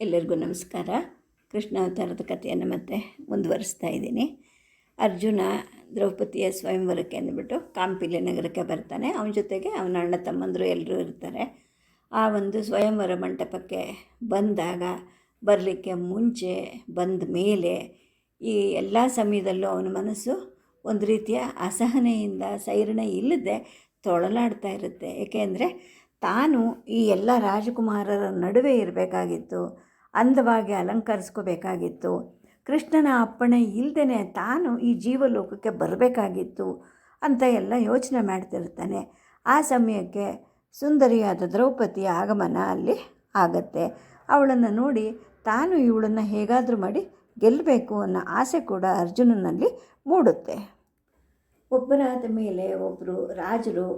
ಎಲ್ಲರಿಗೂ ನಮಸ್ಕಾರ. ಕೃಷ್ಣಾವತಾರದ ಕಥೆಯನ್ನು ಮತ್ತೆ ಮುಂದುವರಿಸ್ತಾ ಇದ್ದೀನಿ. ಅರ್ಜುನ ದ್ರೌಪದಿಯ ಸ್ವಯಂವರಕ್ಕೆ ಅಂದ್ಬಿಟ್ಟು ಕಾಂಪಿಲೆ ನಗರಕ್ಕೆ ಬರ್ತಾನೆ. ಅವನ ಜೊತೆಗೆ ಅವನ ಅಣ್ಣ ತಮ್ಮಂದರು ಎಲ್ಲರೂ ಇರ್ತಾರೆ. ಆ ಒಂದು ಸ್ವಯಂವರ ಮಂಟಪಕ್ಕೆ ಬಂದಾಗ, ಬರಲಿಕ್ಕೆ ಮುಂಚೆ ಬಂದ ಮೇಲೆ ಈ ಎಲ್ಲ ಸಮಯದಲ್ಲೂ ಅವನ ಮನಸ್ಸು ಒಂದು ರೀತಿಯ ಅಸಹನೆಯಿಂದ, ಸೈರಣೆ ಇಲ್ಲದೆ ತೊಳಲಾಡ್ತಾ ಇರುತ್ತೆ. ಏಕೆಂದರೆ ತಾನು ಈ ಎಲ್ಲ ರಾಜಕುಮಾರರ ನಡುವೆ ಇರಬೇಕಾಗಿತ್ತು. ಅಂದವಾಗಿ ಅಲಂಕರಿಸ್ಕೋಬೇಕಾಗಿತ್ತು. ಕೃಷ್ಣನ ಅಪ್ಪಣೆ ಇಲ್ಲದೇ ತಾನು ಈ ಜೀವಲೋಕಕ್ಕೆ ಬರಬೇಕಾಗಿತ್ತು ಅಂತ ಎಲ್ಲ ಯೋಚನೆ ಮಾಡ್ತಿರ್ತಾನೆ. ಆ ಸಮಯಕ್ಕೆ ಸುಂದರಿಯಾದ ದ್ರೌಪದಿಯ ಆಗಮನ ಅಲ್ಲಿ ಆಗತ್ತೆ. ಅವಳನ್ನು ನೋಡಿ ತಾನು ಇವಳನ್ನು ಹೇಗಾದರೂ ಮಾಡಿ ಗೆಲ್ಲಬೇಕು ಅನ್ನೋ ಆಸೆ ಕೂಡ ಅರ್ಜುನನಲ್ಲಿ ಮೂಡುತ್ತೆ. ಒಬ್ಬರಾದ ಮೇಲೆ ಒಬ್ಬರು ರಾಜರು,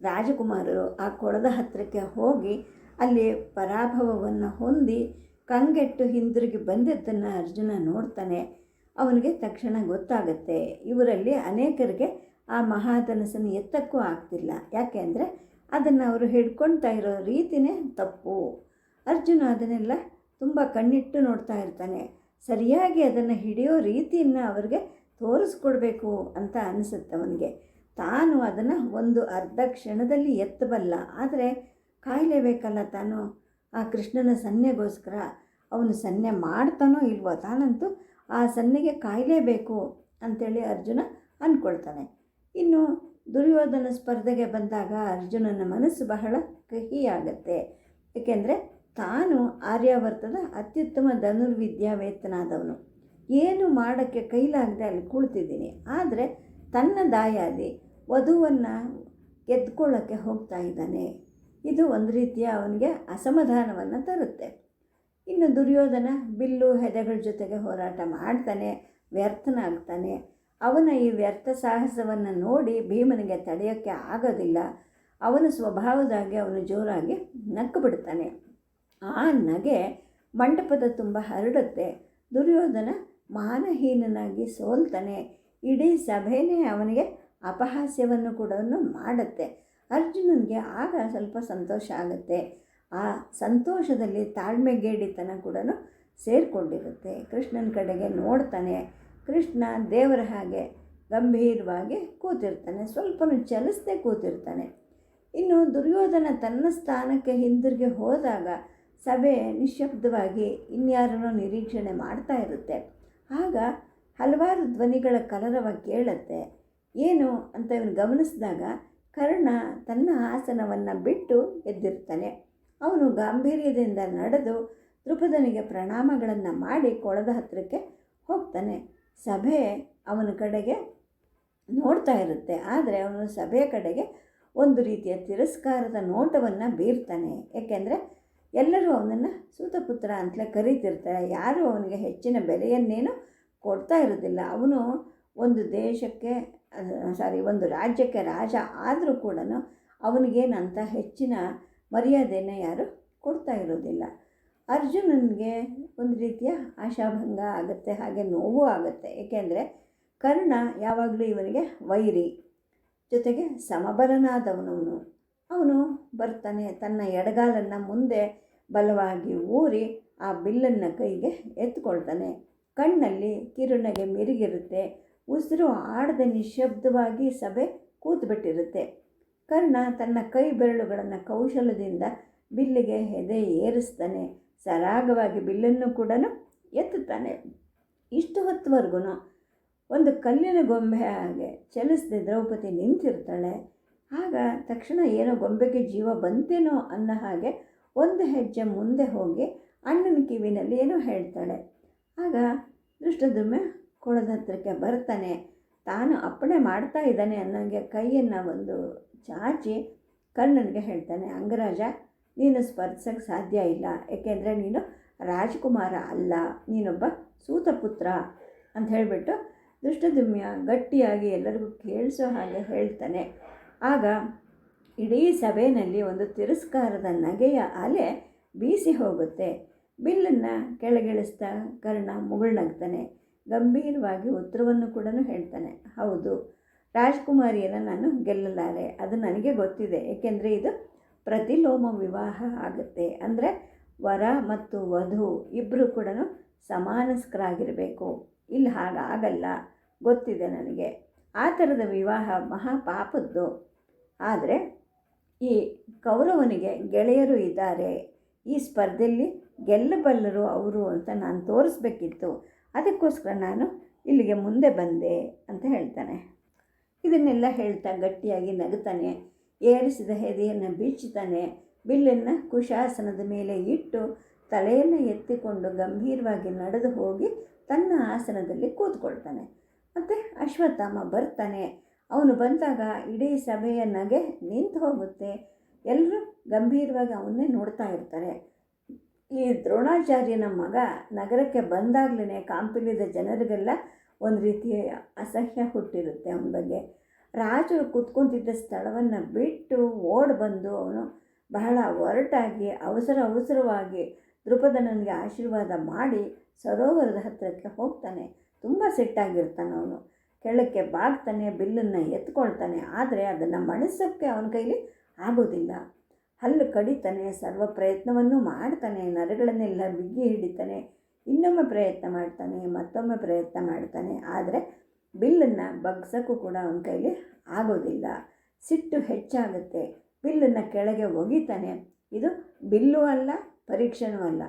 ರಾಜಕುಮಾರರು ಆ ಕೊಳದ ಹತ್ತಿರಕ್ಕೆ ಹೋಗಿ ಅಲ್ಲಿ ಪರಾಭವವನ್ನು ಹೊಂದಿ ಕಂಗೆಟ್ಟು ಹಿಂದಿರುಗಿ ಬಂದಿದ್ದನ್ನು ಅರ್ಜುನ ನೋಡ್ತಾನೆ. ಅವನಿಗೆ ತಕ್ಷಣ ಗೊತ್ತಾಗುತ್ತೆ. ಇವರಲ್ಲಿ ಅನೇಕರಿಗೆ ಆ ಮಹಾಧನಸನ್ನು ಎತ್ತಕ್ಕೂ ಆಗ್ತಿಲ್ಲ. ಯಾಕೆಂದರೆ ಅದನ್ನು ಅವರು ಹಿಡ್ಕೊಳ್ತಾ ಇರೋ ರೀತಿಯೇ ತಪ್ಪು. ಅರ್ಜುನ ಅದನ್ನೆಲ್ಲ ತುಂಬ ಕಣ್ಣಿಟ್ಟು ನೋಡ್ತಾ ಇರ್ತಾನೆ. ಸರಿಯಾಗಿ ಅದನ್ನು ಹಿಡಿಯೋ ರೀತಿಯನ್ನು ಅವರಿಗೆ ತೋರಿಸ್ಕೊಡ್ಬೇಕು ಅಂತ ಅನಿಸುತ್ತೆ ಅವನಿಗೆ. ತಾನು ಅದನ್ನು ಒಂದು ಅರ್ಧ ಕ್ಷಣದಲ್ಲಿ ಎತ್ತಬಲ್ಲ. ಆದರೆ ಕಾಯಲೇಬೇಕಲ್ಲ ತಾನು ಆ ಕೃಷ್ಣನ ಸನ್ನೆಗೋಸ್ಕರ. ಅವನು ಸನ್ನೆ ಮಾಡ್ತಾನೋ ಇಲ್ವೋ ತಾನಂತೂ ಆ ಸನ್ನೆಗೆ ಕಾಯಲೇಬೇಕು ಅಂಥೇಳಿ ಅರ್ಜುನ ಅಂದ್ಕೊಳ್ತಾನೆ ಇನ್ನು ದುರ್ಯೋಧನ ಸ್ಪರ್ಧೆಗೆ ಬಂದಾಗ ಅರ್ಜುನನ ಮನಸ್ಸು ಬಹಳ ಕಹಿಯಾಗತ್ತೆ. ಏಕೆಂದರೆ ತಾನು ಆರ್ಯಾವರ್ತದ ಅತ್ಯುತ್ತಮ ಧನುರ್ವಿದ್ಯಾವೇತನಾದವನು. ಏನು ಮಾಡೋಕ್ಕೆ ಕೈಲಾಗದೆ ಅಲ್ಲಿ ಕುಳಿತಿದ್ದೀನಿ. ಆದರೆ ತನ್ನ ದಾಯಾದಿ ವಧುವನ್ನು ಎದ್ಕೊಳ್ಳೋಕ್ಕೆ ಹೋಗ್ತಾ ಇದ್ದಾನೆ. ಇದು ಒಂದು ರೀತಿಯ ಅವನಿಗೆ ಅಸಮಾಧಾನವನ್ನು ತರುತ್ತೆ. ಇನ್ನು ದುರ್ಯೋಧನ ಬಿಲ್ಲು ಹೆದೆಗಳ ಜೊತೆಗೆ ಹೋರಾಟ ಮಾಡ್ತಾನೆ, ವ್ಯರ್ಥನಾಗ್ತಾನೆ. ಅವನ ಈ ವ್ಯರ್ಥ ಸಾಹಸವನ್ನು ನೋಡಿ ಭೀಮನಿಗೆ ತಡೆಯೋಕ್ಕೆ ಆಗೋದಿಲ್ಲ. ಅವನ ಸ್ವಭಾವದಾಗಿ ಅವನು ಜೋರಾಗಿ ನಕ್ಕು ಬಿಡ್ತಾನೆ ಆ ನಗೆ ಮಂಟಪದ ತುಂಬ ಹರಡುತ್ತೆ. ದುರ್ಯೋಧನ ಮಾನಹೀನನಾಗಿ ಸೋಲ್ತಾನೆ. ಇಡೀ ಸಭೆಯೇ ಅವನಿಗೆ ಅಪಹಾಸ್ಯವನ್ನು ಕೂಡ ಮಾಡುತ್ತೆ. ಅರ್ಜುನನಿಗೆ ಆಗ ಸ್ವಲ್ಪ ಸಂತೋಷ ಆಗುತ್ತೆ. ಆ ಸಂತೋಷದಲ್ಲಿ ತಾಳ್ಮೆಗೇಡಿತನ ಕೂಡ ಸೇರಿಕೊಂಡಿರುತ್ತೆ. ಕೃಷ್ಣನ ಕಡೆಗೆ ನೋಡ್ತಾನೆ. ಕೃಷ್ಣ ದೇವರ ಹಾಗೆ ಗಂಭೀರವಾಗಿ ಕೂತಿರ್ತಾನೆ. ಸ್ವಲ್ಪನೂ ಚಲಿಸದೆ ಕೂತಿರ್ತಾನೆ. ಇನ್ನು ದುರ್ಯೋಧನ ತನ್ನ ಸ್ಥಾನಕ್ಕೆ ಹಿಂದಿರುಗಿ ಹೋದಾಗ ಸಭೆ ನಿಶಬ್ದವಾಗಿ ಇನ್ಯಾರನ್ನೋ ನಿರೀಕ್ಷಣೆ ಮಾಡ್ತಾ ಇರುತ್ತೆ. ಆಗ ಹಲವಾರು ಧ್ವನಿಗಳ ಕಲರವ ಕೇಳುತ್ತೆ. ಏನು ಅಂತ ಇವನು ಗಮನಿಸಿದಾಗ ಕರ್ಣ ತನ್ನ ಆಸನವನ್ನು ಬಿಟ್ಟು ಎದ್ದಿರ್ತಾನೆ. ಅವನು ಗಾಂಭೀರ್ಯದಿಂದ ನಡೆದು ದೃಪದನಿಗೆ ಪ್ರಣಾಮಗಳನ್ನು ಮಾಡಿ ಕೊಳದ ಹತ್ತಿರಕ್ಕೆ ಹೋಗ್ತಾನೆ. ಸಭೆ ಅವನ ಕಡೆಗೆ ನೋಡ್ತಾ ಇರುತ್ತೆ. ಆದರೆ ಅವನು ಸಭೆಯ ಕಡೆಗೆ ಒಂದು ರೀತಿಯ ತಿರಸ್ಕಾರದ ನೋಟವನ್ನು ಬೀರ್ತಾನೆ. ಏಕೆಂದರೆ ಎಲ್ಲರೂ ಅವನನ್ನು ಸೂತಪುತ್ರ ಅಂತಲೇ ಕರೀತಿರ್ತಾರೆ. ಯಾರೂ ಅವನಿಗೆ ಹೆಚ್ಚಿನ ಬೆಲೆಯನ್ನೇನು ಕೊಡ್ತಾ ಇರೋದಿಲ್ಲ ಅವನು ಒಂದು ದೇಶಕ್ಕೆ ಸಾರಿ ಒಂದು ರಾಜ್ಯಕ್ಕೆ ರಾಜ ಆದರೂ ಕೂಡ ಅವನಿಗೇನಂತ ಹೆಚ್ಚಿನ ಮರ್ಯಾದೆಯನ್ನು ಯಾರು ಕೊಡ್ತಾ ಇರೋದಿಲ್ಲ. ಅರ್ಜುನನಿಗೆ ಒಂದು ರೀತಿಯ ಆಶಾಭಂಗ ಆಗುತ್ತೆ, ಹಾಗೆ ನೋವು ಆಗುತ್ತೆ. ಏಕೆಂದರೆ ಕರ್ಣ ಯಾವಾಗಲೂ ಇವನಿಗೆ ವೈರಿ, ಜೊತೆಗೆ ಸಮಬರನಾದವನವನು. ಅವನು ಬರ್ತಾನೆ, ತನ್ನ ಎಡಗಾಲನ್ನು ಮುಂದೆ ಬಲವಾಗಿ ಊರಿ ಆ ಬಿಲ್ಲನ್ನು ಕೈಗೆ ಎತ್ಕೊಳ್ತಾನೆ. ಕಣ್ಣಲ್ಲಿ ಕಿರುಣಗೆ ಮಿರುಗಿರುತ್ತೆ, ಉಸಿರು ಆಡದೆ ನಿಶಬ್ದವಾಗಿ ಸಭೆ ಕೂತ್ಬಿಟ್ಟಿರುತ್ತೆ. ಕರ್ಣ ತನ್ನ ಕೈ ಬೆರಳುಗಳನ್ನು ಕೌಶಲದಿಂದ ಬಿಲ್ಲಿಗೆ ಹೆದೆ ಏರಿಸ್ತಾನೆ. ಸರಾಗವಾಗಿ ಬಿಲ್ಲನ್ನು ಕೂಡ ಎತ್ತುತ್ತಾನೆ. ಇಷ್ಟು ಹೊತ್ತುವರೆಗೂ ಒಂದು ಕಲ್ಲಿನ ಗೊಂಬೆ ಹಾಗೆ ಚಲಿಸದೆ ದ್ರೌಪದಿ ನಿಂತಿರ್ತಾಳೆ. ಆಗ ತಕ್ಷಣ ಏನೋ ಗೊಂಬೆಗೆ ಜೀವ ಬಂತೇನೋ ಅನ್ನೋ ಹಾಗೆ ಒಂದು ಹೆಜ್ಜೆ ಮುಂದೆ ಹೋಗಿ ಅಣ್ಣನ ಕಿವಿನಲ್ಲಿ ಏನೋ ಹೇಳ್ತಾಳೆ. ಆಗ ದೃಷ್ಟದ್ರಮೆ ಕೊಳದ ಹತ್ರಕ್ಕೆ ಬರ್ತಾನೆ. ತಾನು ಅಪ್ಪಣೆ ಮಾಡ್ತಾ ಇದ್ದಾನೆ ಅನ್ನೋಂಗೆ ಕೈಯನ್ನು ಒಂದು ಚಾಚಿ ಕರ್ಣನಿಗೆ ಹೇಳ್ತಾನೆ, ಅಂಗರಾಜ, ನೀನು ಸ್ಪರ್ಧಿಸೋಕ್ಕೆ ಸಾಧ್ಯ ಇಲ್ಲ. ಏಕೆಂದರೆ ನೀನು ರಾಜಕುಮಾರ ಅಲ್ಲ. ನೀನೊಬ್ಬ ಸೂತಪುತ್ರ ಅಂತ ಹೇಳಿಬಿಟ್ಟು ದುಷ್ಟದುಮ್ಯ ಗಟ್ಟಿಯಾಗಿ ಎಲ್ಲರಿಗೂ ಕೇಳಿಸೋ ಹಾಗೆ ಹೇಳ್ತಾನೆ. ಆಗ ಇಡೀ ಸಭೆಯಲ್ಲಿ ಒಂದು ತಿರಸ್ಕಾರದ ನಗೆಯ ಅಲೆ ಬೀಸಿ ಹೋಗುತ್ತೆ. ಬಿಲ್ಲನ್ನು ಕೆಳಗಿಳಿಸ್ತಾ ಕರ್ಣ ಮುಗುಳ್ನಗ್ತಾನೆ. ಗಂಭೀರವಾಗಿ ಉತ್ತರವನ್ನು ಕೂಡ ಹೇಳ್ತಾನೆ. ಹೌದು, ರಾಜ್ಕುಮಾರಿಯನ್ನು ನಾನು ಗೆಲ್ಲಲಾರೆ, ಅದು ನನಗೆ ಗೊತ್ತಿದೆ, ಏಕೆಂದರೆ ಇದು ಪ್ರತಿಲೋಮ ವಿವಾಹ ಆಗುತ್ತೆ. ಅಂದರೆ ವರ ಮತ್ತು ವಧು ಇಬ್ಬರು ಕೂಡ ಸಮಾನಸ್ಕರಾಗಿರಬೇಕು. ಇಲ್ಲಿ ಹಾಗಾಗಲ್ಲ, ಗೊತ್ತಿದೆ ನನಗೆ. ಆ ಥರದ ವಿವಾಹ ಮಹಾಪಾಪದ್ದು. ಆದರೆ ಈ ಕೌರವನಿಗೆ ಗೆಳೆಯರು ಇದ್ದಾರೆ. ಈ ಸ್ಪರ್ಧೆಯಲ್ಲಿ ಗೆಲ್ಲಬಲ್ಲರು ಅವರು ಅಂತ ನಾನು ತೋರಿಸ್ಬೇಕಿತ್ತು. ಅದಕ್ಕೋಸ್ಕರ ನಾನು ಇಲ್ಲಿಗೆ ಮುಂದೆ ಬಂದೆ ಅಂತ ಹೇಳ್ತಾನೆ. ಇದನ್ನೆಲ್ಲ ಹೇಳ್ತಾ ಗಟ್ಟಿಯಾಗಿ ನಗುತ್ತಾನೆ. ಏರಿಸಿದ ಹೆದೆಯನ್ನು ಬೀಚುತ್ತಾನೆ ಬಿಲ್ಲನ್ನು ಕುಶಾಸನದ ಮೇಲೆ ಇಟ್ಟು ತಲೆಯನ್ನು ಎತ್ತಿಕೊಂಡು ಗಂಭೀರವಾಗಿ ನಡೆದು ಹೋಗಿ ತನ್ನ ಆಸನದಲ್ಲಿ ಕೂತ್ಕೊಳ್ತಾನೆ. ಮತ್ತು ಅಶ್ವತ್ಥಾಮ ಬರ್ತಾನೆ. ಅವನು ಬಂದಾಗ ಇಡೀ ಸಭೆಯ ನಗೆ ನಿಂತು ಹೋಗುತ್ತೆ. ಎಲ್ಲರೂ ಗಂಭೀರವಾಗಿ ಅವನ್ನೇ ನೋಡ್ತಾ ಇರ್ತಾರೆ. ಈ ದ್ರೋಣಾಚಾರ್ಯನ ಮಗ ನಗರಕ್ಕೆ ಬಂದಾಗಲೇ ಕಾಂಪಿಲಿದ ಜನರಿಗೆಲ್ಲ ಒಂದು ರೀತಿಯ ಅಸಹ್ಯ ಹುಟ್ಟಿರುತ್ತೆ ಅವನ ಬಗ್ಗೆ. ರಾಜರು ಕೂತ್ಕೊಂತಿದ್ದ ಸ್ಥಳವನ್ನು ಬಿಟ್ಟು ಓಡ್ ಬಂದು ಅವನು ಬಹಳ ಒರಟಾಗಿ, ಅವಸರ ಅವಸರವಾಗಿ ದೃಪದನಿಗೆ ಆಶೀರ್ವಾದ ಮಾಡಿ ಸರೋವರದ ಹತ್ತಿರಕ್ಕೆ ಹೋಗ್ತಾನೆ. ತುಂಬ ಸಿಟ್ಟಾಗಿರ್ತಾನೆ ಅವನು. ಕೆಳಕ್ಕೆ ಬಾಗ್ತಾನೆ, ಬಿಲ್ಲನ್ನು ಎತ್ಕೊಳ್ತಾನೆ. ಆದರೆ ಅದನ್ನು ಮಣಿಸೋಕ್ಕೆ ಅವನ ಕೈಲಿ ಆಗೋದಿಲ್ಲ. ಹಲ್ಲು ಕಡಿತಾನೆ, ಸರ್ವ ಪ್ರಯತ್ನವನ್ನು ಮಾಡ್ತಾನೆ, ನರಗಳನ್ನೆಲ್ಲ ಬಿಗಿ ಹಿಡಿತಾನೆ, ಇನ್ನೊಮ್ಮೆ ಪ್ರಯತ್ನ ಮಾಡ್ತಾನೆ, ಮತ್ತೊಮ್ಮೆ ಪ್ರಯತ್ನ ಮಾಡ್ತಾನೆ. ಆದರೆ ಬಿಲ್ಲನ್ನು ಬಗ್ಸೋಕ್ಕೂ ಕೂಡ ಅವನ ಕೈಲಿ ಆಗೋದಿಲ್ಲ. ಸಿಟ್ಟು ಹೆಚ್ಚಾಗುತ್ತೆ. ಬಿಲ್ಲನ್ನು ಕೆಳಗೆ ಒಗಿತಾನೆ. ಇದು ಬಿಲ್ಲು ಅಲ್ಲ, ಪರೀಕ್ಷೆನೂ ಅಲ್ಲ.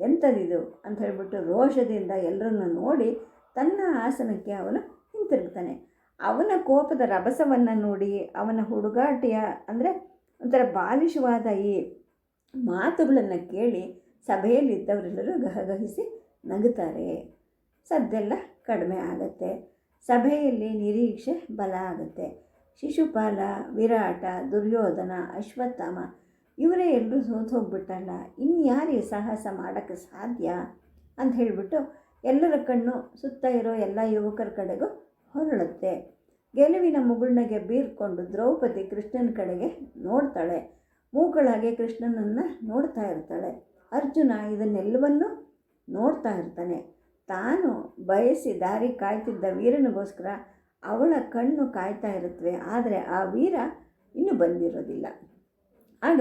ಎಂಥದಿದು? ಅಂತ ಹೇಳ್ಬಿಟ್ಟು ರೋಷದಿಂದ ಎಲ್ಲರನ್ನು ನೋಡಿ ತನ್ನ ಆಸನಕ್ಕೆ ಅವನು ಹಿಂತಿರುಗ್ತಾನೆ. ಅವನ ಕೋಪದ ರಭಸವನ್ನು ನೋಡಿ ಅವನ ಹುಡುಗಾಟಿಯ ಅಂದರೆ ಒಂಥರ ಬಾಲಿಶವಾದ ಈ ಮಾತುಗಳನ್ನು ಕೇಳಿ ಸಭೆಯಲ್ಲಿದ್ದವರೆಲ್ಲರೂ ಗಹಗಹಿಸಿ ನಗುತ್ತಾರೆ. ಸದ್ದೆಲ್ಲ ಕಡಿಮೆ ಆಗುತ್ತೆ. ಸಭೆಯಲ್ಲಿ ನಿರೀಕ್ಷೆ ಬಲ ಆಗುತ್ತೆ. ಶಿಶುಪಾಲ, ವಿರಾಟ, ದುರ್ಯೋಧನ, ಅಶ್ವತ್ಥಾಮ ಇವರೇ ಎಲ್ಲರೂ ಸೋತು ಹೋಗ್ಬಿಟ್ಟಲ್ಲ. ಇನ್ಯಾರಿಗೆ ಸಾಹಸ ಮಾಡೋಕ್ಕೆ ಸಾಧ್ಯ ಅಂತ ಹೇಳಿಬಿಟ್ಟು ಎಲ್ಲರ ಕಣ್ಣು ಸುತ್ತ ಇರೋ ಎಲ್ಲ ಯುವಕರ ಕಡೆಗೂ ಹೊರಳುತ್ತೆ. ಗೆಲುವಿನ ಮುಗುಳ್ನಗೆ ಬೀರ್ಕೊಂಡು ದ್ರೌಪದಿ ಕೃಷ್ಣನ ಕಡೆಗೆ ನೋಡ್ತಾಳೆ. ಮೂಗಳಾಗೆ ಕೃಷ್ಣನನ್ನು ನೋಡ್ತಾ ಇರ್ತಾಳೆ. ಅರ್ಜುನ ಇದನ್ನೆಲ್ಲವನ್ನೂ ನೋಡ್ತಾ ಇರ್ತಾನೆ. ತಾನು ಬಯಸಿ ದಾರಿ ಕಾಯ್ತಿದ್ದ ವೀರನಿಗೋಸ್ಕರ ಅವಳ ಕಣ್ಣು ಕಾಯ್ತಾ ಇರುತ್ತವೆ ಆದರೆ ಆ ವೀರ ಇನ್ನೂ ಬಂದಿರೋದಿಲ್ಲ. ಆಗ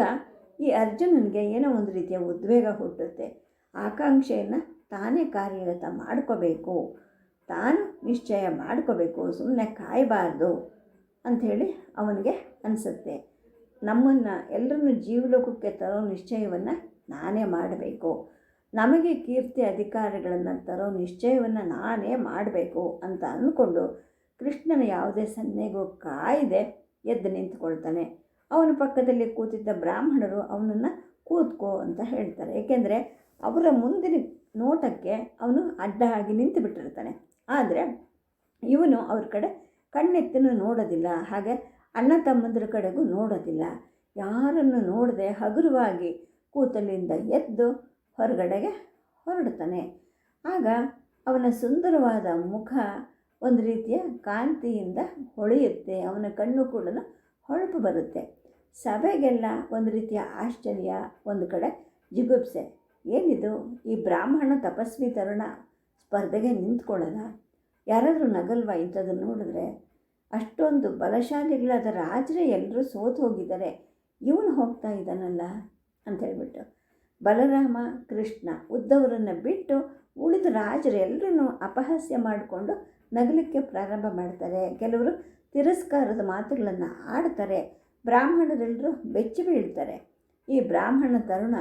ಈ ಅರ್ಜುನನಿಗೆ ಏನೋ ಒಂದು ರೀತಿಯ ಉದ್ವೇಗ ಹುಟ್ಟುತ್ತೆ. ಆಕಾಂಕ್ಷೆಯನ್ನು ತಾನೇ ಕಾರ್ಯಗತ ಮಾಡ್ಕೋಬೇಕು. ತಾನು ನಿಶ್ಚಯ ಮಾಡ್ಕೋಬೇಕು ಸುಮ್ಮನೆ ಕಾಯಬಾರ್ದು ಅಂಥೇಳಿ ಅವನಿಗೆ ಅನಿಸುತ್ತೆ. ನಮ್ಮನ್ನು ಎಲ್ಲರನ್ನು ಜೀವಲೋಕಕ್ಕೆ ತರೋ ನಿಶ್ಚಯವನ್ನು ನಾನೇ ಮಾಡಬೇಕು. ನಮಗೆ ಕೀರ್ತಿ ಅಧಿಕಾರಗಳನ್ನು ತರೋ ನಿಶ್ಚಯವನ್ನು ನಾನೇ ಮಾಡಬೇಕು ಅಂತ ಅಂದ್ಕೊಂಡು ಕೃಷ್ಣನ ಯಾವುದೇ ಸನ್ನೆಗೂ ಕಾಯ್ದೆ ಎದ್ದು ನಿಂತ್ಕೊಳ್ತಾನೆ. ಅವನ ಪಕ್ಕದಲ್ಲಿ ಕೂತಿದ್ದ ಬ್ರಾಹ್ಮಣರು ಅವನನ್ನು ಕೂತ್ಕೋ ಅಂತ ಹೇಳ್ತಾರೆ. ಏಕೆಂದರೆ ಅವರ ಮುಂದಿನ ನೋಟಕ್ಕೆ ಅವನು ಅಡ್ಡ ಆಗಿ ನಿಂತು ಬಿಟ್ಟಿರ್ತಾನೆ. ಆದರೆ ಇವನು ಅವ್ರ ಕಡೆ ಕಣ್ಣೆತ್ತಿನೂ ನೋಡೋದಿಲ್ಲ, ಹಾಗೆ ಅಣ್ಣ ತಮ್ಮಂದ್ರ ಕಡೆಗೂ ನೋಡೋದಿಲ್ಲ. ಯಾರನ್ನು ನೋಡದೆ ಹಗುರವಾಗಿ ಕೂತಲಿಂದ ಎದ್ದು ಹೊರಗಡೆಗೆ ಹೊರಡ್ತಾನೆ ಆಗ ಅವನ ಸುಂದರವಾದ ಮುಖ ಒಂದು ರೀತಿಯ ಕಾಂತಿಯಿಂದ ಹೊಳೆಯುತ್ತೆ, ಅವನ ಕಣ್ಣು ಕೂಡ ಹೊಳಪು ಬರುತ್ತೆ. ಸಭೆಗೆಲ್ಲ ಒಂದು ರೀತಿಯ ಆಶ್ಚರ್ಯ, ಒಂದು ಕಡೆ ಜಿಗುಪ್ಸೆ. ಏನಿದು? ಈ ಬ್ರಾಹ್ಮಣ ತಪಸ್ವಿ ತರುಣ ಸ್ಪರ್ಧೆಗೆ ನಿಂತ್ಕೊಳ್ಳಲ್ಲ ಯಾರಾದರೂ ನಗಲ್ವಾ ಇಂಥದ್ದನ್ನು ನೋಡಿದ್ರೆ? ಅಷ್ಟೊಂದು ಬಲಶಾಲಿಗಳಾದ ರಾಜರೇ ಎಲ್ಲರೂ ಸೋತು ಹೋಗಿದ್ದಾರೆ. ಇವನು ಹೋಗ್ತಾ ಇದ್ದಾನಲ್ಲ? ಅಂತ ಹೇಳ್ಬಿಟ್ಟು. ಬಲರಾಮ, ಕೃಷ್ಣ ಉದ್ದವರನ್ನು ಬಿಟ್ಟು ಉಳಿದ ರಾಜರೆಲ್ಲರೂ ಅಪಹಾಸ್ಯ ಮಾಡಿಕೊಂಡು ನಗಲಿಕ್ಕೆ ಪ್ರಾರಂಭ ಮಾಡ್ತಾರೆ. ಕೆಲವರು ತಿರಸ್ಕಾರದ ಮಾತುಗಳನ್ನು ಆಡ್ತಾರೆ. ಬ್ರಾಹ್ಮಣರೆಲ್ಲರೂ ಬೆಚ್ಚಿ ಬೀಳ್ತಾರೆ ಈ ಬ್ರಾಹ್ಮಣ ತರುಣ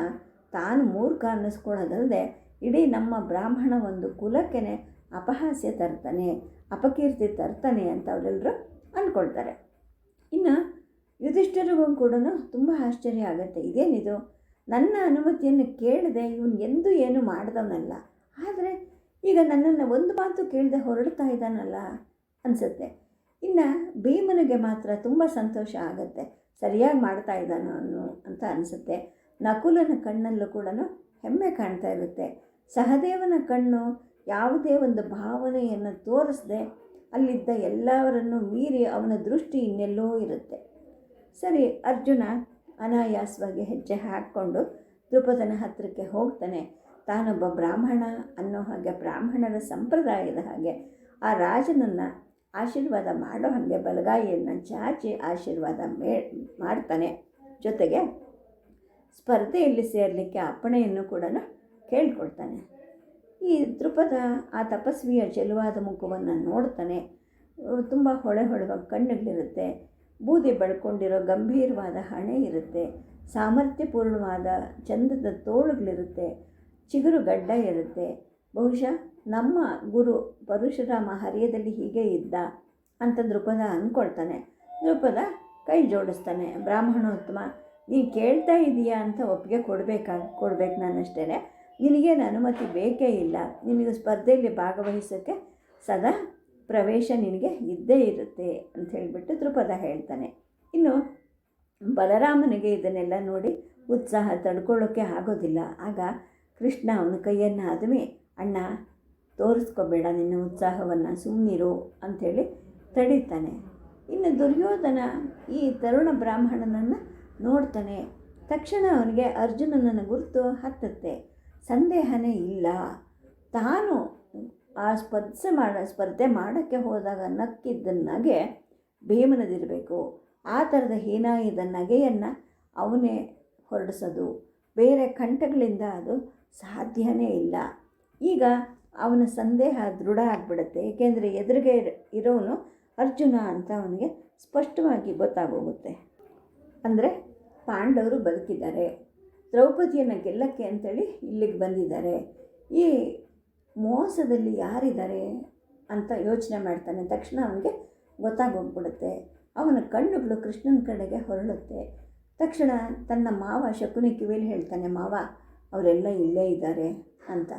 ತಾನು ಮೂರ್ಖ ಅನ್ನಿಸ್ಕೊಳ್ಳೋದಲ್ಲದೆ ಇಡೀ ನಮ್ಮ ಬ್ರಾಹ್ಮಣ ಒಂದು ಕುಲಕ್ಕೆ ಅಪಹಾಸ್ಯ ತರ್ತಾನೆ, ಅಪಕೀರ್ತಿ ತರ್ತಾನೆ ಅಂತ ಅವರೆಲ್ಲರೂ ಅಂದ್ಕೊಳ್ತಾರೆ ಇನ್ನು ಯುಧಿಷ್ಠರಿಗೂ ಕೂಡ ತುಂಬ ಆಶ್ಚರ್ಯ ಆಗುತ್ತೆ. ಇದೇನಿದು? ನನ್ನ ಅನುಮತಿಯನ್ನು ಕೇಳದೆ ಇವನು ಎಂದೂ ಏನು ಮಾಡಿದವನಲ್ಲ. ಆದರೆ ಈಗ ನನ್ನನ್ನು ಒಂದು ಮಾತು ಕೇಳದೆ ಹೊರಡ್ತಾ ಇದ್ದಾನಲ್ಲ ಅನಿಸುತ್ತೆ. ಇನ್ನು ಭೀಮನಿಗೆ ಮಾತ್ರ ತುಂಬ ಸಂತೋಷ ಆಗುತ್ತೆ. ಸರಿಯಾಗಿ ಮಾಡ್ತಾ ಇದ್ದಾನು ಅಂತ ಅನಿಸುತ್ತೆ. ನಕುಲನ ಕಣ್ಣಲ್ಲೂ ಕೂಡ ಹೆಮ್ಮೆ ಕಾಣ್ತಾ ಇರುತ್ತೆ. ಸಹದೇವನ ಕಣ್ಣು ಯಾವುದೇ ಒಂದು ಭಾವನೆಯನ್ನು ತೋರಿಸದೆ ಅಲ್ಲಿದ್ದ ಎಲ್ಲವರನ್ನು ಮೀರಿ ಅವನ ದೃಷ್ಟಿ ಇನ್ನೆಲ್ಲೋ ಇರುತ್ತೆ. ಸರಿ, ಅರ್ಜುನ ಅನಾಯಾಸವಾಗಿ ಹೆಜ್ಜೆ ಹಾಕ್ಕೊಂಡು ದೃಪದನ ಹತ್ತಿರಕ್ಕೆ ಹೋಗ್ತಾನೆ. ತಾನೊಬ್ಬ ಬ್ರಾಹ್ಮಣ ಅನ್ನೋ ಹಾಗೆ ಬ್ರಾಹ್ಮಣರ ಸಂಪ್ರದಾಯದ ಹಾಗೆ ಆ ರಾಜನನ್ನು ಆಶೀರ್ವಾದ ಮಾಡೋ ಹಾಗೆ ಬಲಗಾಯಿಯನ್ನು ಚಾಚಿ ಆಶೀರ್ವಾದ ಮೇ, ಮಾಡ್ತಾನೆ. ಜೊತೆಗೆ ಸ್ಪರ್ಧೆಯಲ್ಲಿ ಸೇರಲಿಕ್ಕೆ ಅಪ್ಪಣೆಯನ್ನು ಕೂಡ ಕೇಳ್ಕೊಳ್ತಾನೆ. ಈ ದೃಪದ ಆ ತಪಸ್ವಿಯ ಚೆಲುವಾದ ಮುಖವನ್ನು ನೋಡ್ತಾನೆ. ತುಂಬ ಹೊಳೆ ಹೊಳೆವ ಕಣ್ಣುಗಳಿರುತ್ತೆ. ಬೂದಿ ಬೆಳ್ಕೊಂಡಿರೋ ಗಂಭೀರವಾದ ಹಣೆ ಇರುತ್ತೆ. ಸಾಮರ್ಥ್ಯಪೂರ್ಣವಾದ ಚಂದದ ತೋಳುಗಳಿರುತ್ತೆ. ಚಿಗುರು ಗಡ್ಡ ಇರುತ್ತೆ. ಬಹುಶಃ ನಮ್ಮ ಗುರು ಪರಶುರಾಮ ಹರಿಯದಲ್ಲಿ ಹೀಗೆ ಇದ್ದ ಅಂತ ದೃಪದ ಅಂದ್ಕೊಳ್ತಾನೆ ದೃಪದ ಕೈ ಜೋಡಿಸ್ತಾನೆ, ಬ್ರಾಹ್ಮಣೋತ್ತಮ, ನೀನು ಕೇಳ್ತಾ ಇದೀಯಾ ಅಂತ ಒಪ್ಪಿಗೆ ಕೊಡಬೇಕಾಗಿ ಕೊಡ್ಬೇಕು ನಾನಷ್ಟೇ ನಿನಗೇನು ಅನುಮತಿ ಬೇಕೇ ಇಲ್ಲ. ನಿನಗೆ ಸ್ಪರ್ಧೆಯಲ್ಲಿ ಭಾಗವಹಿಸೋಕ್ಕೆ ಸದಾ ಪ್ರವೇಶ ನಿನಗೆ ಇದ್ದೇ ಇರುತ್ತೆ ಅಂತ ಹೇಳಿಬಿಟ್ಟು ದೃಪದ ಹೇಳ್ತಾನೆ. ಇನ್ನು ಬಲರಾಮನಿಗೆ ಇದನ್ನೆಲ್ಲ ನೋಡಿ ಉತ್ಸಾಹ ತಡ್ಕೊಳ್ಳೋಕ್ಕೆ ಆಗೋದಿಲ್ಲ. ಆಗ ಕೃಷ್ಣ ಅವನ ಕೈಯನ್ನು ಆದಮೇ, ಅಣ್ಣ, ತೋರಿಸ್ಕೋಬೇಡ ನಿನ್ನ ಉತ್ಸಾಹವನ್ನು ಸುಮ್ಮನಿರು ಅಂಥೇಳಿ ತಡೀತಾನೆ. ಇನ್ನು ದುರ್ಯೋಧನ ಈ ತರುಣ ಬ್ರಾಹ್ಮಣನನ್ನು ನೋಡ್ತಾನೆ. ತಕ್ಷಣ ಅವನಿಗೆ ಅರ್ಜುನನನ್ನು ಗುರುತು ಹತ್ತುತ್ತೆ. ಸಂದೇಹನೇ ಇಲ್ಲ. ತಾನು ಆ ಸ್ಪರ್ಧೆ ಮಾಡ, ಸ್ಪರ್ಧೆ ಮಾಡೋಕ್ಕೆ ಹೋದಾಗ ನಕ್ಕಿದ್ದ ನಗೆ ಭೀಮನದಿರಬೇಕು. ಆ ಥರದ ಹೀನಾಯದ ನಗೆಯನ್ನು ಅವನೇ ಹೊರಡಿಸೋದು. ಬೇರೆ ಕಂಠಗಳಿಂದ ಅದು ಸಾಧ್ಯವೇ ಇಲ್ಲ. ಈಗ ಅವನ ಸಂದೇಹ ದೃಢ ಆಗಿಬಿಡುತ್ತೆ. ಏಕೆಂದರೆ ಎದುರಿಗೆ ಇರೋನು ಅರ್ಜುನ ಅಂತ ಅವನಿಗೆ ಸ್ಪಷ್ಟವಾಗಿ ಗೊತ್ತಾಗೋಗುತ್ತೆ. ಅಂದರೆ ಪಾಂಡವರು ಬದುಕಿದ್ದಾರೆ. ದ್ರೌಪದಿಯನ್ನು ಗೆಲ್ಲಕ್ಕೆ ಅಂತೇಳಿ ಇಲ್ಲಿಗೆ ಬಂದಿದ್ದಾರೆ. ಈ ಮೋಸದಲ್ಲಿ ಯಾರಿದ್ದಾರೆ ಅಂತ ಯೋಚನೆ ಮಾಡ್ತಾನೆ. ತಕ್ಷಣ ಅವನಿಗೆ ಗೊತ್ತಾಗೋಗ್ಬಿಡುತ್ತೆ. ಅವನ ಕಣ್ಣುಗಳು ಕೃಷ್ಣನ ಕಡೆಗೆ ಹೊರಳುತ್ತೆ. ತಕ್ಷಣ ತನ್ನ ಮಾವ ಶಕುನಿ ಕಿವಿಯಲ್ಲಿ ಹೇಳ್ತಾನೆ, ಮಾವ, ಅವರೆಲ್ಲ ಇಲ್ಲೇ ಇದ್ದಾರೆ ಅಂತ.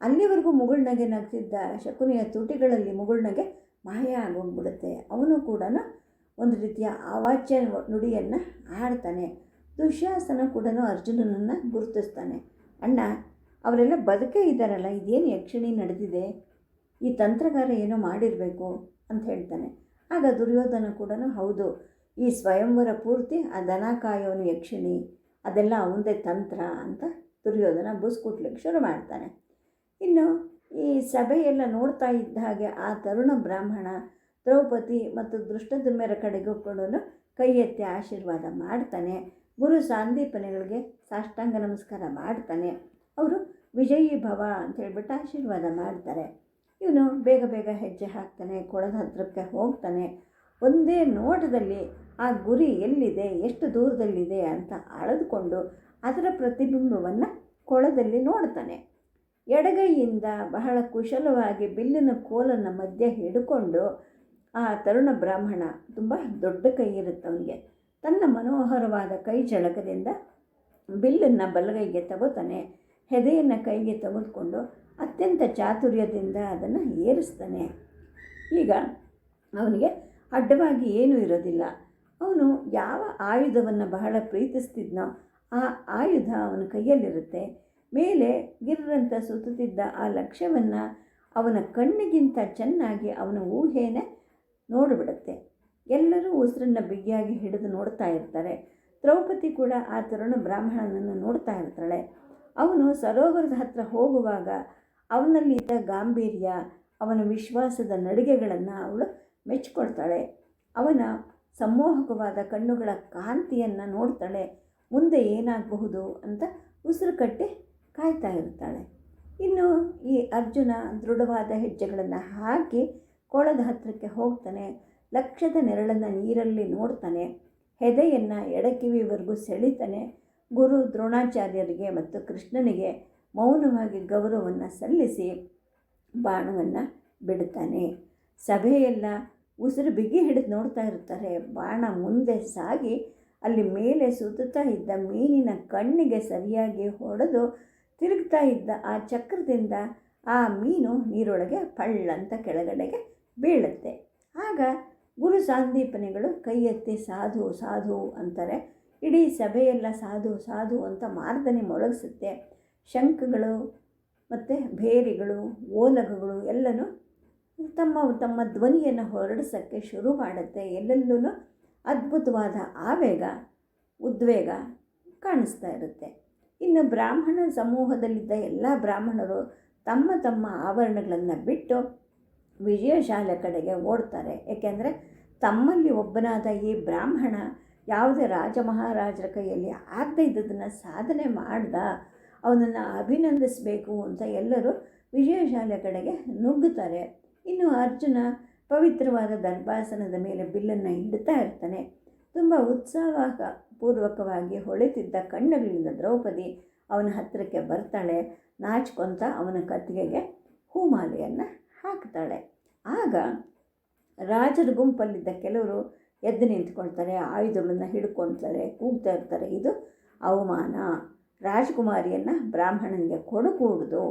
ಅಲ್ಲಿವರೆಗೂ ಮುಗುಳ್ನಗೆ ನಗ್ತಿದ್ದ ಶಕುನಿಯ ತುಟಿಗಳಲ್ಲಿ ಮುಗುಳ್ನಗೆ ಮಾಯ ಆಗೋಗ್ಬಿಡುತ್ತೆ. ಅವನು ಕೂಡ ಒಂದು ರೀತಿಯ ಅವಾಚ್ಯ ನುಡಿಯನ್ನು ಆಡ್ತಾನೆ. ದುಶ್ಯಾಸನ ಕೂಡ ಅರ್ಜುನನನ್ನು ಗುರುತಿಸ್ತಾನೆ. ಅಣ್ಣ, ಅವರೆಲ್ಲ ಬದುಕೇ ಇದ್ದಾರಲ್ಲ, ಇದೇನು ಯಕ್ಷಿಣಿ ನಡೆದಿದೆ? ಈ ತಂತ್ರಗಾರ ಏನೋ ಮಾಡಿರಬೇಕು ಅಂತ ಹೇಳ್ತಾನೆ. ಆಗ ದುರ್ಯೋಧನ ಕೂಡ ಹೌದು, ಈ ಸ್ವಯಂವರ ಪೂರ್ತಿ ಆ ದನ ಕಾಯೋನು ಯಕ್ಷಿಣಿ, ಅದೆಲ್ಲ ಅವನದೇ ತಂತ್ರ ಅಂತ ದುರ್ಯೋಧನ ಬುಸ್ಕುಟ್ಲಿಕ್ಕೆ ಶುರು ಮಾಡ್ತಾನೆ. ಇನ್ನು ಈ ಸಭೆಯೆಲ್ಲ ನೋಡ್ತಾ ಇದ್ದ ಹಾಗೆ ಆ ತರುಣ ಬ್ರಾಹ್ಮಣ ದ್ರೌಪದಿ ಮತ್ತು ದೃಷ್ಟದುಮ್ಯರ ಕಡೆಗೂ ಕೂಡ ಕೈ ಎತ್ತಿ ಆಶೀರ್ವಾದ ಮಾಡ್ತಾನೆ. ಗುರು ಸಾಂದೀಪನೆಗಳಿಗೆ ಸಾಷ್ಟಾಂಗ ನಮಸ್ಕಾರ ಮಾಡ್ತಾನೆ. ಅವರು ವಿಜಯೀ ಭವ ಅಂತ ಹೇಳ್ಬಿಟ್ಟು ಆಶೀರ್ವಾದ ಮಾಡ್ತಾರೆ. ಇವನು ಬೇಗ ಬೇಗ ಹೆಜ್ಜೆ ಹಾಕ್ತಾನೆ ಕೊಳದ ಹತ್ರಕ್ಕೆ ಹೋಗ್ತಾನೆ. ಒಂದೇ ನೋಟದಲ್ಲಿ ಆ ಗುರಿ ಎಲ್ಲಿದೆ, ಎಷ್ಟು ದೂರದಲ್ಲಿದೆ ಅಂತ ಅಳೆದುಕೊಂಡು ಅದರ ಪ್ರತಿಬಿಂಬವನ್ನು ಕೊಳದಲ್ಲಿ ನೋಡ್ತಾನೆ. ಎಡಗೈಯಿಂದ ಬಹಳ ಕುಶಲವಾಗಿ ಬಿಲ್ಲಿನ ಕೋಲನ್ನು ಮಧ್ಯೆ ಹಿಡ್ಕೊಂಡು ಆ ತರುಣ ಬ್ರಾಹ್ಮಣ, ತುಂಬ ದೊಡ್ಡ ಕೈ ಇರುತ್ತೆ ಅವನಿಗೆ. ತನ್ನ ಮನೋಹರವಾದ ಕೈ ಜಳಕದಿಂದ ಬಿಲ್ಲನ್ನು ಬಲಗೈಗೆ ತಗೋತಾನೆ. ಹೆದೆಯನ್ನು ಕೈಗೆ ತೆಗೆದುಕೊಂಡು ಅತ್ಯಂತ ಚಾತುರ್ಯದಿಂದ ಅದನ್ನು ಏರಿಸ್ತಾನೆ. ಈಗ ಅವನಿಗೆ ಅಡ್ಡವಾಗಿ ಏನೂ ಇರೋದಿಲ್ಲ. ಅವನು ಯಾವ ಆಯುಧವನ್ನು ಬಹಳ ಪ್ರೀತಿಸ್ತಿದ್ನೋ ಆ ಆಯುಧ ಅವನ ಕೈಯಲ್ಲಿರುತ್ತೆ. ಮೇಲೆ ಗಿರ್ರಂತ ಸುತ್ತುತ್ತಿದ್ದ ಆ ಲಕ್ಷ್ಯವನ್ನು ಅವನ ಕಣ್ಣಿಗಿಂತ ಚೆನ್ನಾಗಿ ಅವನ ಊಹೆನೇ ನೋಡಿಬಿಡುತ್ತೆ. ಎಲ್ಲರೂ ಉಸಿರನ್ನು ಬಿಗಿಯಾಗಿ ಹಿಡಿದು ನೋಡ್ತಾ ಇರ್ತಾರೆ. ದ್ರೌಪದಿ ಕೂಡ ಆ ತರುಣ ಬ್ರಾಹ್ಮಣನನ್ನು ನೋಡ್ತಾ ಇರ್ತಾಳೆ. ಅವನು ಸರೋವರದ ಹತ್ರ ಹೋಗುವಾಗ ಅವನಲ್ಲಿ ಇದ್ದ ಗಾಂಭೀರ್ಯ, ಅವನ ವಿಶ್ವಾಸದ ನಡಿಗೆಗಳನ್ನು ಅವಳು ಮೆಚ್ಚಿಕೊಳ್ತಾಳೆ ಅವನ ಸಮ್ಮೋಹಕವಾದ ಕಣ್ಣುಗಳ ಕಾಂತಿಯನ್ನು ನೋಡ್ತಾಳೆ. ಮುಂದೆ ಏನಾಗಬಹುದು ಅಂತ ಉಸಿರು ಕಟ್ಟಿ ಕಾಯ್ತಾ ಇರ್ತಾಳೆ. ಇನ್ನು ಈ ಅರ್ಜುನ ದೃಢವಾದ ಹೆಜ್ಜೆಗಳನ್ನು ಹಾಕಿ ಕೊಳದ ಹತ್ತಿರಕ್ಕೆ ಹೋಗ್ತಾನೆ. ಲಕ್ಷದ ನೆರಳನ್ನು ನೀರಲ್ಲಿ ನೋಡ್ತಾನೆ. ಹೆದೆಯನ್ನು ಎಡಕಿವಿವರೆಗೂ ಸೆಳಿತಾನೆ. ಗುರು ದ್ರೋಣಾಚಾರ್ಯರಿಗೆ ಮತ್ತು ಕೃಷ್ಣನಿಗೆ ಮೌನವಾಗಿ ಗೌರವವನ್ನು ಸಲ್ಲಿಸಿ ಬಾಣವನ್ನು ಬಿಡುತ್ತಾನೆ. ಸಭೆಯೆಲ್ಲ ಉಸಿರು ಬಿಗಿ ಹಿಡಿದು ನೋಡ್ತಾ ಇರ್ತಾರೆ. ಬಾಣ ಮುಂದೆ ಸಾಗಿ ಅಲ್ಲಿ ಮೇಲೆ ಸುತ್ತುತ್ತಾ ಇದ್ದ ಮೀನಿನ ಕಣ್ಣಿಗೆ ಸರಿಯಾಗಿ ಹೊಡೆದು ತಿರುಗ್ತಾ ಇದ್ದ ಆ ಚಕ್ರದಿಂದ ಆ ಮೀನು ನೀರೊಳಗೆ ಪಳ್ಳಂತ ಕೆಳಗಡೆಗೆ ಬೀಳುತ್ತೆ. ಆಗ ಗುರು ಸಾಂದೀಪನೆಗಳು ಕೈ ಎತ್ತಿ ಸಾಧು ಸಾಧು ಅಂತಾರೆ. ಇಡೀ ಸಭೆಯೆಲ್ಲ ಸಾಧು ಸಾಧು ಅಂತ ಮಾರ್ದನೆ ಮೊಳಗಿಸುತ್ತೆ. ಶಂಖಗಳು ಮತ್ತು ಭೇರಿಗಳು, ಓಲಗಗಳು ಎಲ್ಲನೂ ತಮ್ಮ ತಮ್ಮ ಧ್ವನಿಯನ್ನು ಹೊರಡಿಸೋಕ್ಕೆ ಶುರು ಮಾಡುತ್ತೆ. ಎಲ್ಲೆಲ್ಲೂ ಅದ್ಭುತವಾದ ಆವೇಗ, ಉದ್ವೇಗ ಕಾಣಿಸ್ತಾ ಇರುತ್ತೆ. ಇನ್ನು ಬ್ರಾಹ್ಮಣ ಸಮೂಹದಲ್ಲಿದ್ದ ಎಲ್ಲ ಬ್ರಾಹ್ಮಣರು ತಮ್ಮ ತಮ್ಮ ಆವರಣಗಳನ್ನು ಬಿಟ್ಟು ವಿಜಯಶಾಲೆ ಕಡೆಗೆ ಓಡ್ತಾರೆ. ಏಕೆಂದರೆ ತಮ್ಮಲ್ಲಿ ಒಬ್ಬನಾದ ಈ ಬ್ರಾಹ್ಮಣ ಯಾವುದೇ ರಾಜ ಮಹಾರಾಜರ ಕೈಯಲ್ಲಿ ಆಗದೇ ಇದ್ದದನ್ನು ಸಾಧನೆ ಮಾಡ್ದ, ಅವನನ್ನು ಅಭಿನಂದಿಸಬೇಕು ಅಂತ ಎಲ್ಲರೂ ವಿಜಯಶಾಲೆ ಕಡೆಗೆ ನುಗ್ಗುತ್ತಾರೆ. ಇನ್ನು ಅರ್ಜುನ ಪವಿತ್ರವಾದ ದರ್ಭಾಸನದ ಮೇಲೆ ಬಿಲ್ಲನ್ನು ಇಡ್ತಾ ಇರ್ತಾನೆ. ತುಂಬ ಉತ್ಸಾಹ ಪೂರ್ವಕವಾಗಿ ಹೊಳೆತಿದ್ದ ಕಣ್ಣುಗಳಿಂದ ದ್ರೌಪದಿ ಅವನ ಹತ್ತಿರಕ್ಕೆ ಬರ್ತಾಳೆ, ನಾಚ್ಕೊತ ಅವನ ಕತ್ತಿಗೆಗೆ ಹೂಮಾಲೆಯನ್ನು ಹಾಕ್ತಾಳೆ. ಆಗ ರಾಜರ ಗುಂಪಲ್ಲಿದ್ದ ಕೆಲವರು ಎದ್ದು ನಿಂತ್ಕೊಳ್ತಾರೆ, ಆಯುಧಗಳನ್ನು ಹಿಡ್ಕೊಳ್ತಾರೆ, ಕೂಗ್ತಾ ಇರ್ತಾರೆ. ಇದು ಅವಮಾನ. ರಾಜಕುಮಾರಿಯನ್ನು ಬ್ರಾಹ್ಮಣನಿಗೆ ಕೊಡಕೂಡ್ದು,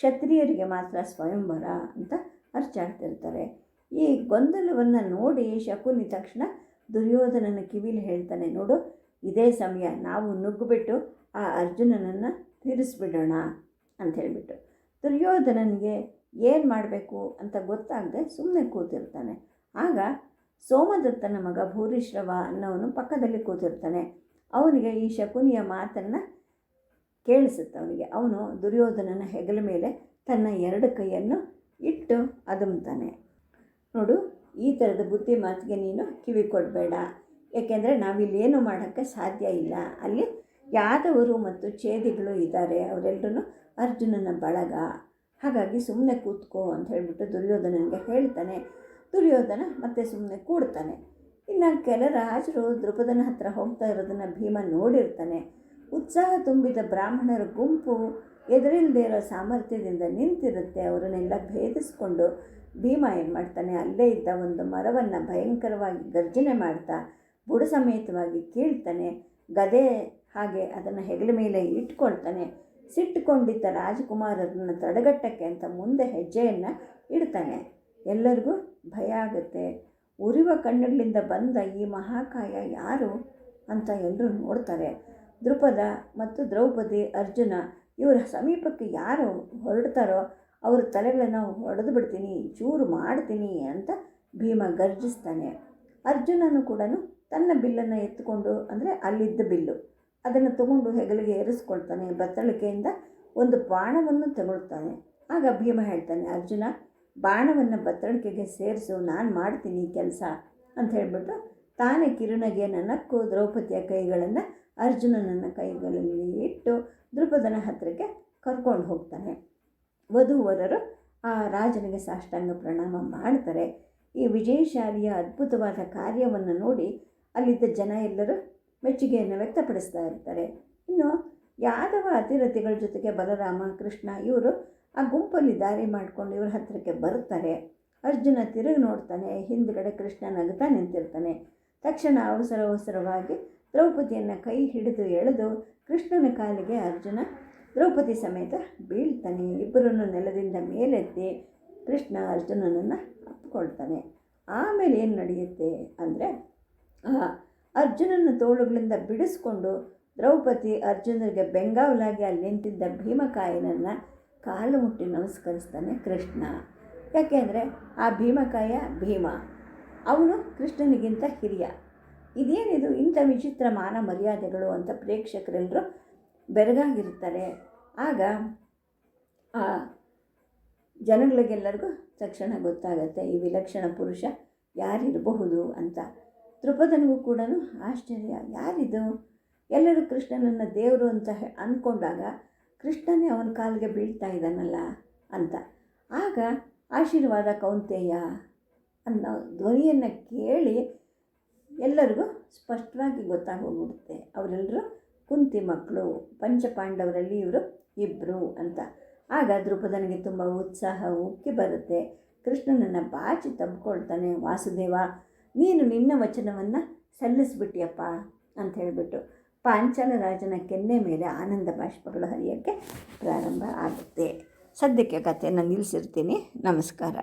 ಕ್ಷತ್ರಿಯರಿಗೆ ಮಾತ್ರ ಸ್ವಯಂವರ ಅಂತ ಅರ್ಚಾಡ್ತಿರ್ತಾರೆ. ಈ ಗೊಂದಲವನ್ನು ನೋಡಿ ಶಕುನಿ ತಕ್ಷಣ ದುರ್ಯೋಧನನ ಕಿವಿಲಿ ಹೇಳ್ತಾನೆ, ನೋಡು, ಇದೇ ಸಮಯ ನಾವು ನುಗ್ಗುಬಿಟ್ಟು ಆ ಅರ್ಜುನನನ್ನು ತೀರಿಸ್ಬಿಡೋಣ ಅಂತ ಹೇಳಿಬಿಟ್ಟು. ದುರ್ಯೋಧನನಿಗೆ ಏನು ಮಾಡಬೇಕು ಅಂತ ಗೊತ್ತಾಗದೆ ಸುಮ್ಮನೆ ಕೂತಿರ್ತಾನೆ. ಆಗ ಸೋಮದತ್ತನ ಮಗ ಭೂರಿಶ್ರವ ಅನ್ನೋನು ಪಕ್ಕದಲ್ಲಿ ಕೂತಿರ್ತಾನೆ. ಅವನಿಗೆ ಈ ಶಕುನಿಯ ಮಾತನ್ನು ಕೇಳಿಸುತ್ತೆ ಅವನಿಗೆ. ಅವನು ದುರ್ಯೋಧನನ ಹೆಗಲ ಮೇಲೆ ತನ್ನ ಎರಡು ಕೈಯನ್ನು ಇಟ್ಟು ಅದುಮ್ತಾನೆ. ನೋಡು, ಈ ಥರದ ಬುದ್ಧಿ ಮಾತಿಗೆ ನೀನು ಕಿವಿ ಕೊಡಬೇಡ. ಏಕೆಂದರೆ ನಾವಿಲ್ಲಿ ಏನು ಮಾಡೋಕ್ಕೆ ಸಾಧ್ಯ ಇಲ್ಲ. ಅಲ್ಲಿ ಯಾದವರು ಮತ್ತು ಛೇದಿಗಳು ಇದ್ದಾರೆ. ಅವರೆಲ್ಲರೂ ಅರ್ಜುನನ ಬಳಗ. ಹಾಗಾಗಿ ಸುಮ್ಮನೆ ಕೂತ್ಕೋ ಅಂತ ಹೇಳಿಬಿಟ್ಟು ದುರ್ಯೋಧನನಿಗೆ ಹೇಳ್ತಾನೆ. ದುರ್ಯೋಧನ ಮತ್ತೆ ಸುಮ್ಮನೆ ಕೂಡ್ತಾನೆ. ಇನ್ನು ಕೆಲ ರಾಜರು ದ್ರುಪದನ ಹತ್ರ ಹೋಗ್ತಾ ಇರೋದನ್ನು ಭೀಮ ನೋಡಿರ್ತಾನೆ. ಉತ್ಸಾಹ ತುಂಬಿದ ಬ್ರಾಹ್ಮಣರ ಗುಂಪು ಎದುರಿಲ್ಲದೆ ಇರೋ ಸಾಮರ್ಥ್ಯದಿಂದ ನಿಂತಿರುತ್ತೆ. ಅವರನ್ನೆಲ್ಲ ಭೇದಿಸ್ಕೊಂಡು ಭೀಮ ಏನು ಮಾಡ್ತಾನೆ? ಅಲ್ಲೇ ಇದ್ದ ಒಂದು ಮರವನ್ನು ಭಯಂಕರವಾಗಿ ಗರ್ಜನೆ ಮಾಡ್ತಾ ಬುಡ ಸಮೇತವಾಗಿ ಕೀಳ್ತಾನೆ. ಗದೆ ಹಾಗೆ ಅದನ್ನು ಹೆಗಲ ಮೇಲೆ ಇಟ್ಕೊಳ್ತಾನೆ. ಸಿಟ್ಟುಕೊಂಡಿದ್ದ ರಾಜಕುಮಾರರನ್ನು ತಡೆಗಟ್ಟಕ್ಕೆ ಅಂತ ಮುಂದೆ ಹೆಜ್ಜೆಯನ್ನು ಇಡ್ತಾನೆ. ಎಲ್ಲರಿಗೂ ಭಯ ಆಗುತ್ತೆ. ಉರಿವ ಕಣ್ಣುಗಳಿಂದ ಬಂದ ಈ ಮಹಾಕಾಯ ಯಾರು ಅಂತ ಎಲ್ಲರೂ ನೋಡ್ತಾರೆ. ದೃಪದ ಮತ್ತು ದ್ರೌಪದಿ, ಅರ್ಜುನ ಇವರ ಸಮೀಪಕ್ಕೆ ಯಾರು ಹೊರಡ್ತಾರೋ ಅವ್ರ ತಲೆಗಳನ್ನು ಹೊಡೆದು ಬಿಡ್ತೀನಿ, ಚೂರು ಮಾಡ್ತೀನಿ ಅಂತ ಭೀಮ ಗರ್ಜಿಸ್ತಾನೆ. ಅರ್ಜುನನು ಕೂಡ ತನ್ನ ಬಿಲ್ಲನ್ನು ಎತ್ತುಕೊಂಡು ಅಂದರೆ ಅಲ್ಲಿದ್ದ ಬಿಲ್ಲು. ಅದನ್ನು ತಗೊಂಡು ಹೆಗಲಿಗೆ ಏರಿಸ್ಕೊಳ್ತಾನೆ ಬತ್ತಳಿಕೆಯಿಂದ ಒಂದು ಬಾಣವನ್ನು ತಗೊಳ್ತಾನೆ. ಆಗ ಭೀಮ ಹೇಳ್ತಾನೆ, ಅರ್ಜುನ, ಬಾಣವನ್ನು ಬತ್ತಳಿಕೆಗೆ ಸೇರಿಸು, ನಾನು ಮಾಡ್ತೀನಿ ಕೆಲಸ ಅಂತ ಹೇಳಿಬಿಟ್ಟು ತಾನೇ ಕಿರುನಗೆ ನಕ್ಕು ದ್ರೌಪದಿಯ ಕೈಗಳನ್ನು ಅರ್ಜುನನನ್ನ ಕೈಗಳಲ್ಲಿ ಇಟ್ಟು ದೃಪದನ ಹತ್ತಿರಕ್ಕೆ ಕರ್ಕೊಂಡು ಹೋಗ್ತಾನೆ. ವಧುವರರು ಆ ರಾಜನಿಗೆ ಸಾಷ್ಟಾಂಗ ಪ್ರಣಾಮ ಮಾಡ್ತಾರೆ. ಈ ವಿಜಯಶಾಲಿಯ ಅದ್ಭುತವಾದ ಕಾರ್ಯವನ್ನು ನೋಡಿ ಅಲ್ಲಿದ್ದ ಜನ ಎಲ್ಲರೂ ಮೆಚ್ಚುಗೆಯನ್ನು ವ್ಯಕ್ತಪಡಿಸ್ತಾ ಇರ್ತಾರೆ. ಇನ್ನು ಯಾದವ ಅತಿರಥಿಗಳ ಜೊತೆಗೆ ಬಲರಾಮ, ಕೃಷ್ಣ ಇವರು ಆ ಗುಂಪಲ್ಲಿ ದಾರಿ ಮಾಡಿಕೊಂಡು ಇವ್ರ ಹತ್ತಿರಕ್ಕೆ ಬರ್ತಾರೆ ಅರ್ಜುನ ತಿರುಗಿ ನೋಡ್ತಾನೆ, ಹಿಂದುಗಡೆ ಕೃಷ್ಣ ನಗುತ್ತಾ ನಿಂತಿರ್ತಾನೆ. ತಕ್ಷಣ ಅವಸರ ಅವಸರವಾಗಿ ದ್ರೌಪದಿಯನ್ನು ಕೈ ಹಿಡಿದು ಎಳೆದು ಕೃಷ್ಣನ ಕಾಲಿಗೆ ಅರ್ಜುನ ದ್ರೌಪದಿ ಸಮೇತ ಬೀಳ್ತಾನೆ. ಇಬ್ಬರನ್ನು ನೆಲದಿಂದ ಮೇಲೆತ್ತಿ ಕೃಷ್ಣ ಅರ್ಜುನನನ್ನು ಅಪ್ಪಿಕೊಳ್ತಾನೆ. ಆಮೇಲೆ ಏನು ನಡೆಯುತ್ತೆ ಅಂದರೆ ಅರ್ಜುನನ ತೋಳುಗಳಿಂದ ಬಿಡಿಸ್ಕೊಂಡು ದ್ರೌಪದಿ ಅರ್ಜುನರಿಗೆ ಬೆಂಗಾವಲಾಗಿ ಅಲ್ಲಿ ನಿಂತಿದ್ದ ಭೀಮಕಾಯನನ್ನು ಕಾಲು ಮುಟ್ಟಿ ನಮಸ್ಕರಿಸ್ತಾನೆ ಕೃಷ್ಣ. ಯಾಕೆಂದರೆ ಆ ಭೀಮಕಾಯ ಭೀಮ. ಅವನು ಕೃಷ್ಣನಿಗಿಂತ ಹಿರಿಯ. ಇದೇನಿದು ಇಂಥ ವಿಚಿತ್ರ ಮಾನ ಮರ್ಯಾದೆಗಳು ಅಂತ ಪ್ರೇಕ್ಷಕರೆಲ್ಲರೂ ಬೆರಗಾಗಿರ್ತಾರೆ ಆಗ ಆ ಜನಗಳಿಗೆಲ್ಲರಿಗೂ ತಕ್ಷಣ ಗೊತ್ತಾಗುತ್ತೆ ಈ ವಿಲಕ್ಷಣ ಪುರುಷ ಯಾರಿರಬಹುದು ಅಂತ. ದ್ರುಪದನಿಗೂ ಕೂಡ ಆಶ್ಚರ್ಯ. ಯಾರಿದು? ಎಲ್ಲರೂ ಕೃಷ್ಣನನ್ನು ದೇವರು ಅಂತ ಅಂದ್ಕೊಂಡಾಗ ಕೃಷ್ಣನೇ ಅವನ ಕಾಲಿಗೆ ಬೀಳ್ತಾ ಇದ್ದಾನಲ್ಲ ಅಂತ. ಆಗ ಆಶೀರ್ವಾದ ಕೌಂತೆಯ ಅನ್ನೋ ಧ್ವನಿಯನ್ನು ಕೇಳಿ ಎಲ್ಲರಿಗೂ ಸ್ಪಷ್ಟವಾಗಿ ಗೊತ್ತಾಗೋಗ್ಬಿಡುತ್ತೆ. ಅವರೆಲ್ಲರೂ ಕುಂತಿ ಮಕ್ಕಳು, ಪಂಚಪಾಂಡವರಲ್ಲಿ ಇವರು ಇಬ್ಬರು ಅಂತ. ಆಗ ದ್ರುಪದನಿಗೆ ತುಂಬ ಉತ್ಸಾಹ ಉಕ್ಕಿ ಬರುತ್ತೆ. ಕೃಷ್ಣನನ್ನು ಬಾಚಿ ತಬ್ಕೊಳ್ತಾನೆ ವಾಸುದೇವ. ನೀನು ನಿನ್ನ ವಚನವನ್ನು ಸಲ್ಲಿಸ್ಬಿಟ್ಟಿಯಪ್ಪ ಅಂತ ಹೇಳಿಬಿಟ್ಟು ಪಾಂಚಾಲ ರಾಜನ ಕೆನ್ನೆ ಮೇಲೆ ಆನಂದ ಬಾಷ್ಪಗಳು ಹರಿಯೋಕ್ಕೆ ಪ್ರಾರಂಭ ಆಗುತ್ತೆ. ಸದ್ಯಕ್ಕೆ ಕಥೆಯನ್ನು ನಿಲ್ಲಿಸಿರ್ತೀನಿ ನಮಸ್ಕಾರ.